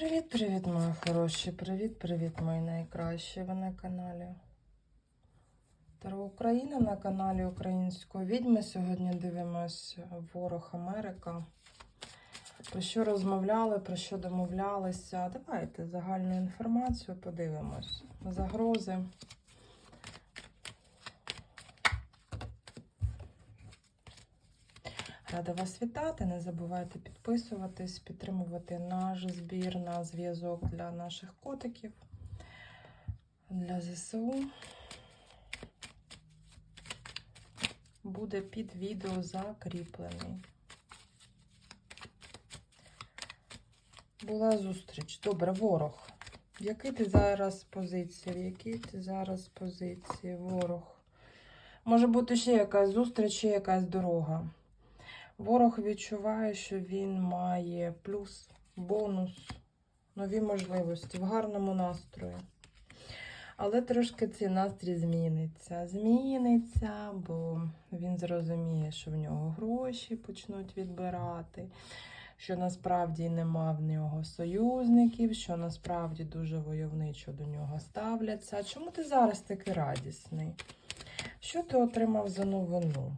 Привіт-привіт, мої хороші! Привіт-привіт, мої найкращі. Ви на каналі Таро Україна на каналі Української відьми. Сьогодні дивимось Ворог Америка. Про що розмовляли, про що домовлялися. Давайте загальну інформацію подивимось. Загрози. Рада вас вітати. Не забувайте підписуватись, підтримувати наш збір на зв'язок для наших котиків, для ЗСУ. Буде під відео закріплений. Була зустріч. Добре, ворог. В якій ти зараз позиції? В якій ти зараз позиції? Ворог. Може бути ще якась зустріч, ще якась дорога. Ворог відчуває, що він має плюс, бонус, нові можливості в гарному настрої. Але трошки цей настрій зміниться. Зміниться, бо він зрозуміє, що в нього гроші почнуть відбирати, що насправді нема в нього союзників, що насправді дуже войовничо до нього ставляться. Чому ти зараз такий радісний? Що ти отримав за новину?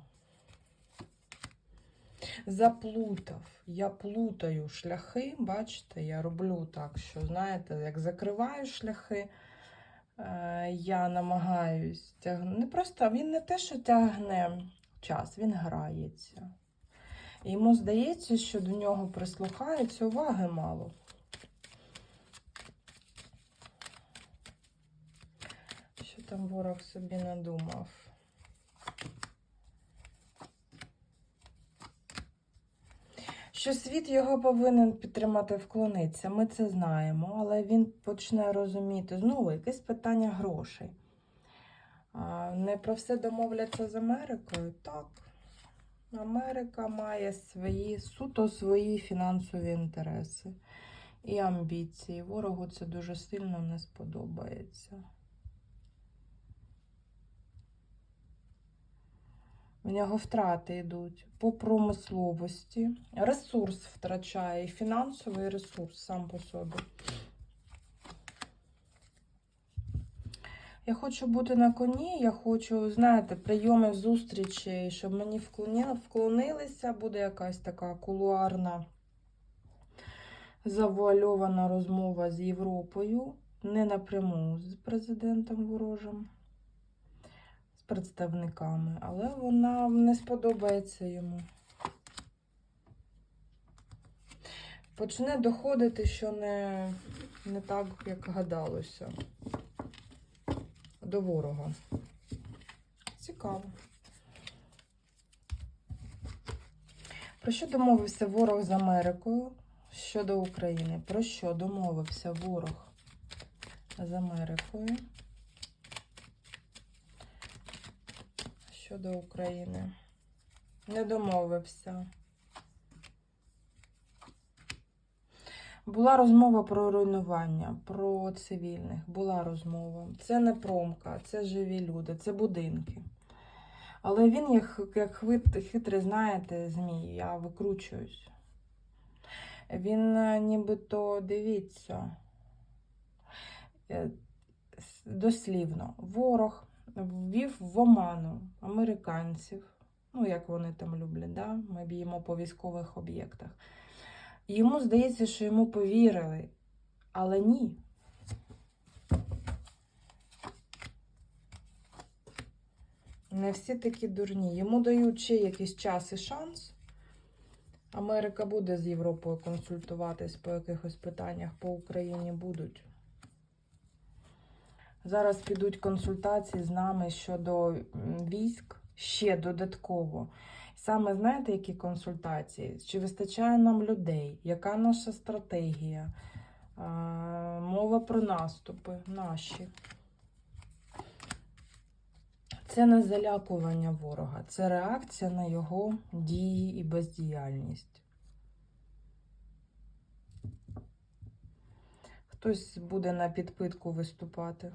Заплутав. Я плутаю шляхи, бачите, я роблю так, що, знаєте, як закриваю шляхи, е, я намагаюсь тягнути. Не просто він не те, що тягне час, він грається. Йому здається, що до нього прислухаються, уваги мало. Що там ворог собі надумав? Що світ його повинен підтримати, вклонитися. Ми це знаємо, але він почне розуміти знову якесь питання грошей. Не про все домовляться з Америкою. Так. Америка має свої суто свої фінансові інтереси і амбіції. Ворогу це дуже сильно не сподобається. В нього втрати йдуть по промисловості. Ресурс втрачає, і фінансовий ресурс сам по собі. Я хочу бути на коні, я хочу, знаєте, прийоми зустрічей, щоб мені вклонилися, буде якась така кулуарна завуальована розмова з Європою, не напряму з президентом ворожим представниками, але вона не сподобається йому. Почне доходити, що не, не так, як гадалося. До ворога. Цікаво. Про що домовився ворог з Америкою щодо України? Про що домовився ворог з Америкою? Щодо України. Не домовився. Була розмова про руйнування, про цивільних. Була розмова. Це не промка, це живі люди, це будинки. Але він, як, як хитрий, знаєте, змій, я викручуюсь. Він е, нібито дивіться, е, дослівно, ворог ввів в оману американців, ну, як вони там люблять, да? ми б'ємо по військових об'єктах. Йому здається, що йому повірили, але ні. Не всі такі дурні. Йому дають ще якийсь час і шанс. Америка буде з Європою консультуватись по якихось питаннях по Україні будуть. Зараз підуть консультації з нами щодо військ ще додатково. Саме знаєте, які консультації? Чи вистачає нам людей? Яка наша стратегія? Мова про наступи наші. Це не залякування ворога, це реакція на його дії і бездіяльність. Хтось буде на підпитку виступати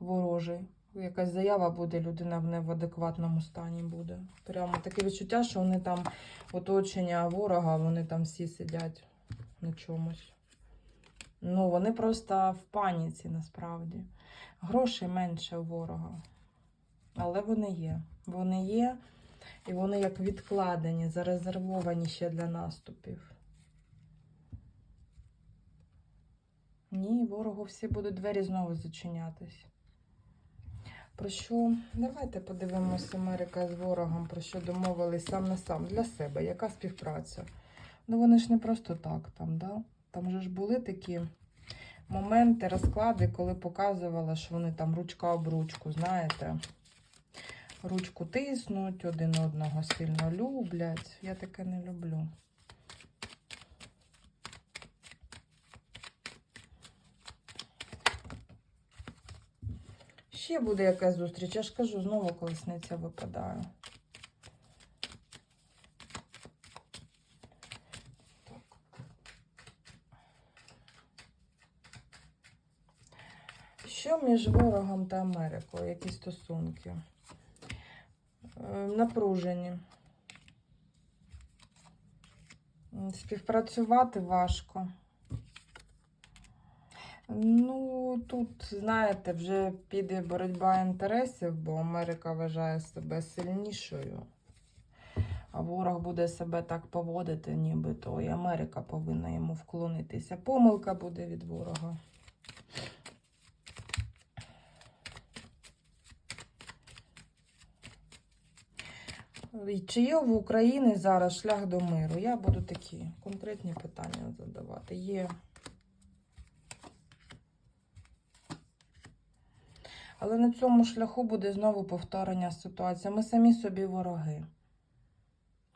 ворожий. Якась заява буде, людина в не в адекватному стані буде. Прямо таке відчуття, що вони там оточення ворога, вони там всі сидять на чомусь. Ну, вони просто в паніці насправді. Грошей менше у ворога. Але вони є. Вони є, і вони як відкладені, зарезервовані ще для наступів. Ні, ворогу всі будуть двері знову зачинятись. Про що? Давайте подивимося Америка з ворогом, про що домовились сам на сам для себе. Яка співпраця? Ну вони ж не просто так там, да? Там же ж були такі моменти, розклади, коли показувала, що вони там ручка об ручку, знаєте. Ручку тиснуть, один одного сильно люблять. Я таке не люблю. Ще буде якась зустріч. Я ж кажу, знову колесниця випадає. Що між ворогом та Америкою? Які стосунки? Е, Напружені. Співпрацювати важко. Ну, тут, знаєте, вже піде боротьба інтересів, бо Америка вважає себе сильнішою. А ворог буде себе так поводити, нібито і Америка повинна йому вклонитися. Помилка буде від ворога. Чи є в Україні зараз шлях до миру? Я буду такі конкретні питання задавати. Є. Але на цьому шляху буде знову повторення ситуації. Ми самі собі вороги.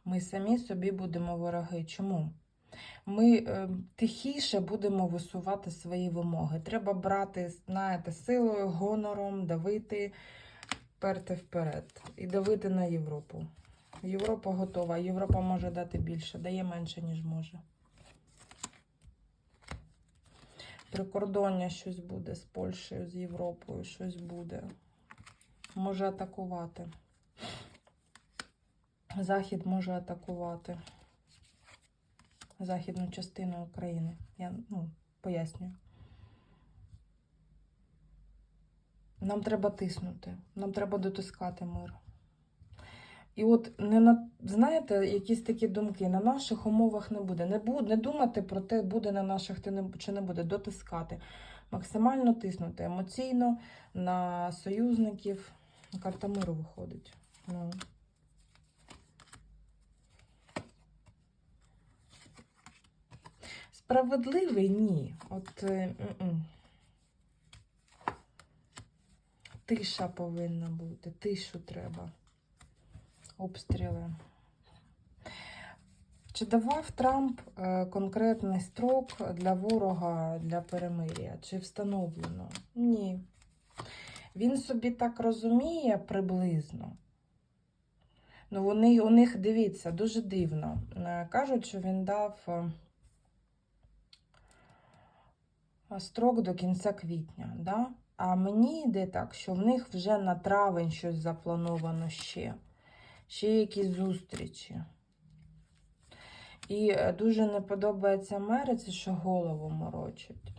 Ми самі собі будемо вороги. Чому? Ми е, тихіше будемо висувати свої вимоги. Треба брати, знаєте, силою, гонором, давити, перти вперед і давити на Європу. Європа готова. Європа може дати більше, дає менше, ніж може. Прикордоння щось буде з Польщею, з Європою, щось буде. Може атакувати. Захід може атакувати західну частину України. Я ну, пояснюю. Нам треба тиснути, нам треба дотискати мир. І от не на знаєте, якісь такі думки на наших умовах не буде. Не буде не думати про те, буде на наших ти не- чи не буде, дотискати. Максимально тиснути емоційно на союзників. Карта миру виходить. Ну. Справедливий ні. От е, м-м. тиша повинна бути, тишу треба. Обстріли. Чи давав Трамп е, конкретний строк для ворога для перемир'я? Чи встановлено? Ні. Він собі так розуміє приблизно. Ну, вони, у них, дивіться, дуже дивно. Е, Кажуть, що він дав е, строк до кінця квітня. Да? А мені йде так, що в них вже на травень щось заплановано ще. Ще якісь зустрічі. І е, дуже не подобається Америці, що голову морочить.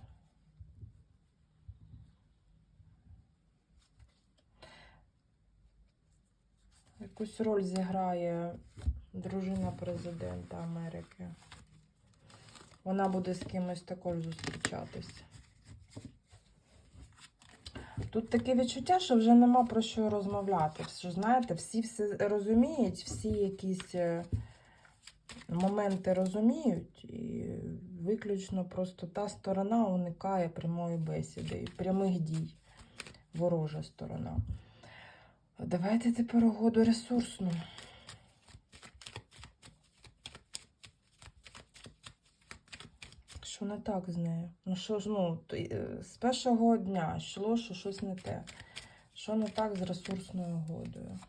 Якусь роль зіграє дружина президента Америки. Вона буде з кимось також зустрічатись. Тут таке відчуття, що вже нема про що розмовляти. Що, знаєте, всі все розуміють, всі якісь е, моменти розуміють, і виключно просто та сторона уникає прямої бесіди і прямих дій. Ворожа сторона. Давайте тепер угоду ресурсну. Що не так з нею? Ну що ж, ну, е, з першого дня йшло, що щось не те. Що не так з ресурсною угодою?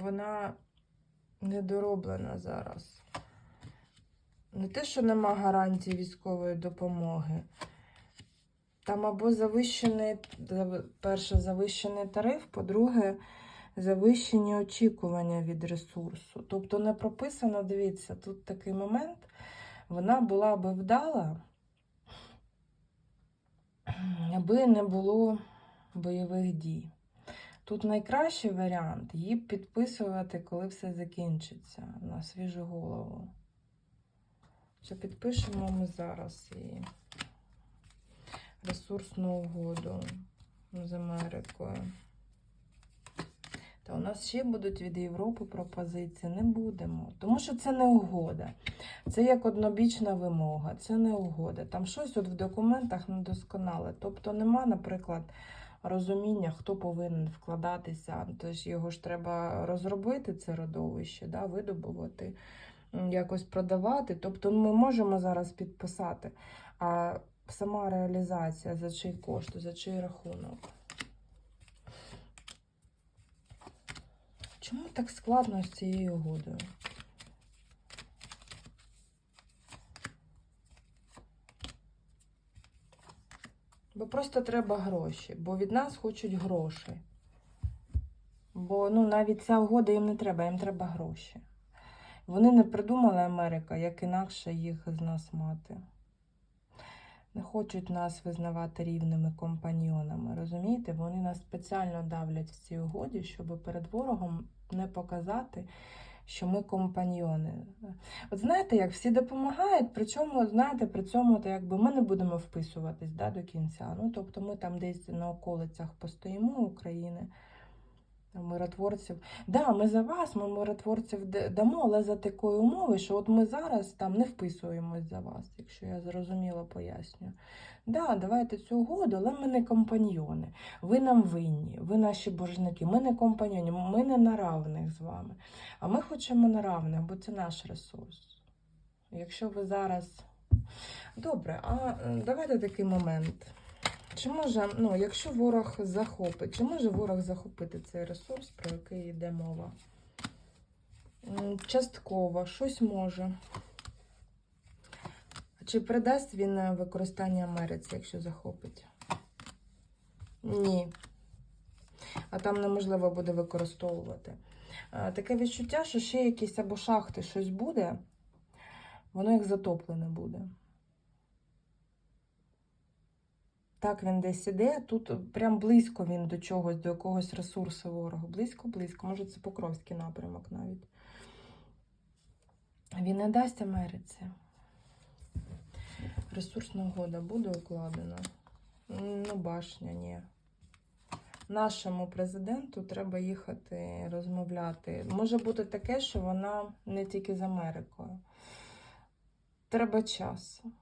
Вона недороблена зараз. Не те, що нема гарантії військової допомоги. Там або завищений, перше, завищений тариф, по-друге, завищені очікування від ресурсу. Тобто не прописано, дивіться, тут такий момент, вона була би вдала, аби не було бойових дій. Тут найкращий варіант її підписувати, коли все закінчиться на свіжу голову. Що підпишемо ми зараз і ресурсну угоду з Америкою. Та у нас ще будуть від Європи пропозиції. Не будемо. Тому що це не угода. Це як однобічна вимога, це не угода. Там щось от в документах недосконале. Тобто нема, наприклад, розуміння, хто повинен вкладатися. Тож його ж треба розробити, це родовище, да, видобувати, якось продавати. Тобто ми можемо зараз підписати. А сама реалізація за чий кошт, за чий рахунок. Чому так складно з цією угодою? Бо просто треба гроші, бо від нас хочуть гроші. Бо ну, навіть ця угода їм не треба, їм треба гроші. Вони не придумали Америка, як інакше їх з нас мати. Не хочуть нас визнавати рівними компаньйонами. Розумієте? Вони нас спеціально давлять в цій угоді, щоб перед ворогом не показати, що ми компаньйони. От знаєте, як всі допомагають, причому, знаєте, при цьому то якби ми не будемо вписуватись да, до кінця. Ну, тобто ми там десь на околицях постоїмо України. Миротворців. Да, ми за вас, ми миротворців дамо, але за такої умови, що от ми зараз там не вписуємось за вас, якщо я зрозуміло пояснюю. Да, давайте цю угоду, але ми не компаньйони. Ви нам винні, ви наші боржники. Ми не компаньйони, ми не на равних з вами. А ми хочемо на равних, бо це наш ресурс. Якщо ви зараз. Добре, а давайте такий момент. Чи може, ну, якщо ворог захопить, чи може ворог захопити цей ресурс, про який йде мова? Частково, щось може. Чи придасть він використання Америці, якщо захопить? Ні. А там неможливо буде використовувати. Е, Таке відчуття, що ще якісь або шахти щось буде, воно як затоплене буде. Так, він десь іде. Тут прям близько він до чогось, до якогось ресурсу ворогу. Близько-близько. Може, це Покровський напрямок навіть. Він не дасть Америці. Ресурсна угода буде укладена. Ну, башня, ні. Нашому президенту треба їхати розмовляти. Може бути таке, що вона не тільки з Америкою. Треба часу.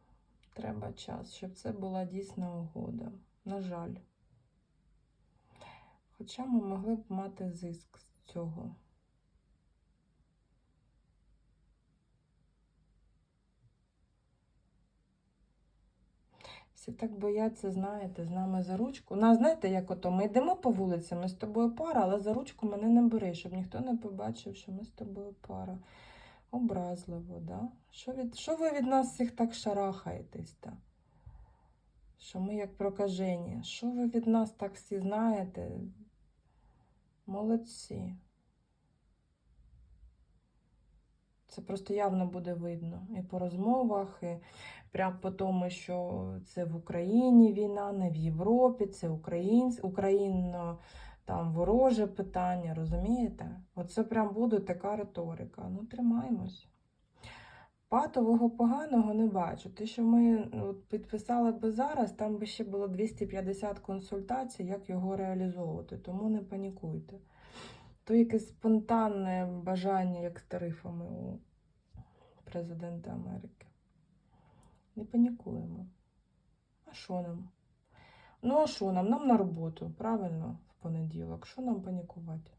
Треба час, щоб це була дійсна угода. На жаль. Хоча ми могли б мати зиск з цього. Всі так бояться, знаєте, з нами за ручку. Ну, а знаєте, як ото ми йдемо по вулиці, ми з тобою пара, але за ручку мене не бери, щоб ніхто не побачив, що ми з тобою пара. Образливо, да? Що, від... що ви від нас всіх так шарахаєтесь? Да? Що ми як прокажені? Що ви від нас так всі знаєте? Молодці. Це просто явно буде видно. І по розмовах, і прямо по тому, що це в Україні війна, не в Європі, це українсь... Україно там вороже питання, розумієте? Оце прям буде така риторика. Ну, тримаємось. Патового поганого не бачу. Те, що ми от, підписали би зараз, там би ще було 250 консультацій, як його реалізовувати. Тому не панікуйте. То якесь спонтанне бажання, як з тарифами у президента Америки. Не панікуємо. А що нам? Ну, а що нам? Нам на роботу, правильно, понеділок. Що нам панікувати?